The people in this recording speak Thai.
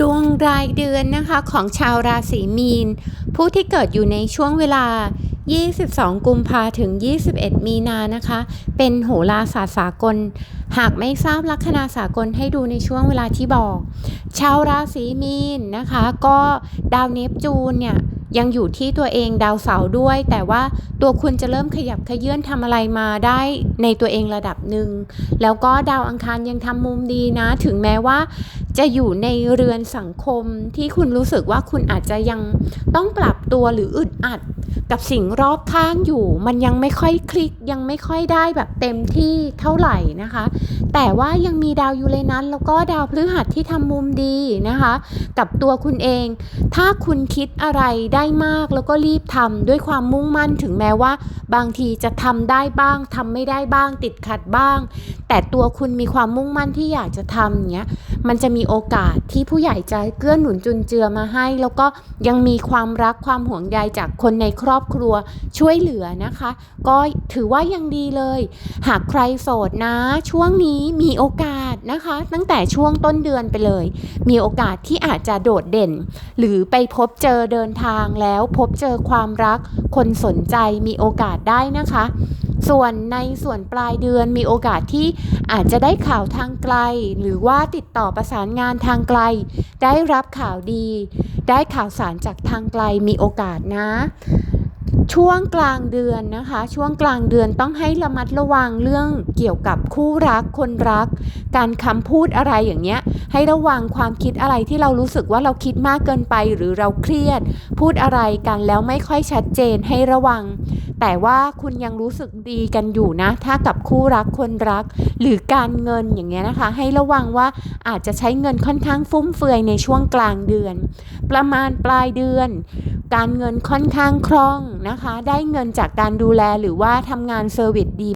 ดวงรายเดือนนะคะของชาวราศีมีน ผู้ที่เกิดอยู่ในช่วงเวลา 22 กุมภาถึง 21 มีนานะคะ เป็นโหราศาสตร์สากล หากไม่ทราบลัคนาสากลให้ดูในช่วงเวลาที่บอก ชาวราศีมีนนะคะ ก็ดาวเนปจูนเนี่ย ยังอยู่ที่ตัวเองดาวเสาร์ด้วย แต่ว่าตัวคุณจะเริ่มขยับขยื่นทำอะไรมาได้ในตัวเองระดับหนึ่งแล้วก็ดาวอังคารยังทำมุมดีนะ ถึงแม้ว่า จะอยู่ในเรือนสังคมที่คุณรู้สึกว่าคุณอาจจะยังต้องปรับตัวหรืออึดอัด กับสิ่งรอบข้างอยู่ มันยังไม่ค่อยคลิกยังไม่ค่อยได้แบบเต็มที่เท่าไหร่นะคะ แต่ว่ายังมีดาวยูเรนัสแล้วก็ดาวพฤหัสที่ทำมุมดีนะคะ กับตัวคุณเอง ถ้าคุณคิดอะไรได้มากแล้วก็รีบทำด้วยความมุ่งมั่นถึงแม้ว่า บางทีจะทำได้บ้างทำไม่ได้บ้างติดขัดบ้าง แต่ตัวคุณมีความมุ่งมั่นที่อยากจะทำอย่างเงี้ย มันจะมีโอกาสที่ผู้ใหญ่จะเกื้อหนุนจุนเจือมาให้ แล้วก็ยังมีความรักความห่วงใยจากคนในครอบครัวช่วยเหลือนะคะ ก็ถือว่ายังดีเลย หากใครโสดนะ ช่วงนี้มีโอกาสนะคะ ตั้งแต่ช่วงต้นเดือนไปเลย มีโอกาสที่อาจจะโดดเด่น หรือไปพบเจอเดินทางแล้วพบเจอความรัก คนสนใจมีโอกาสได้นะคะ ส่วนในส่วนปลายเดือนมีโอกาสที่อาจจะได้ข่าวทางไกล หรือว่าติดต่อประสานงานทางไกล ได้รับข่าวดี ได้ข่าวสารจากทางไกลมีโอกาสนะ ช่วงกลางเดือนนะคะ ช่วงกลางเดือนต้องให้ระมัดระวังเรื่องเกี่ยวกับคู่รักคนรัก การคำพูดอะไรอย่างเงี้ย ให้ระวังความคิดอะไรที่เรารู้สึกว่าเราคิดมากเกินไปหรือเราเครียด พูดอะไรกันแล้วไม่ค่อยชัดเจนให้ระวัง แต่ว่าคุณยังรู้สึกดีกันอยู่นะ ถ้ากับคู่รักคนรัก หรือการเงินอย่างเงี้ยนะคะ ให้ระวังว่าอาจจะใช้เงินค่อนข้างฟุ่มเฟือยในช่วงกลางเดือน ประมาณปลายเดือน การเงินค่อนข้างคล่องนะคะ ได้เงินจากการดูแลหรือว่าทำงานเซอร์วิสดี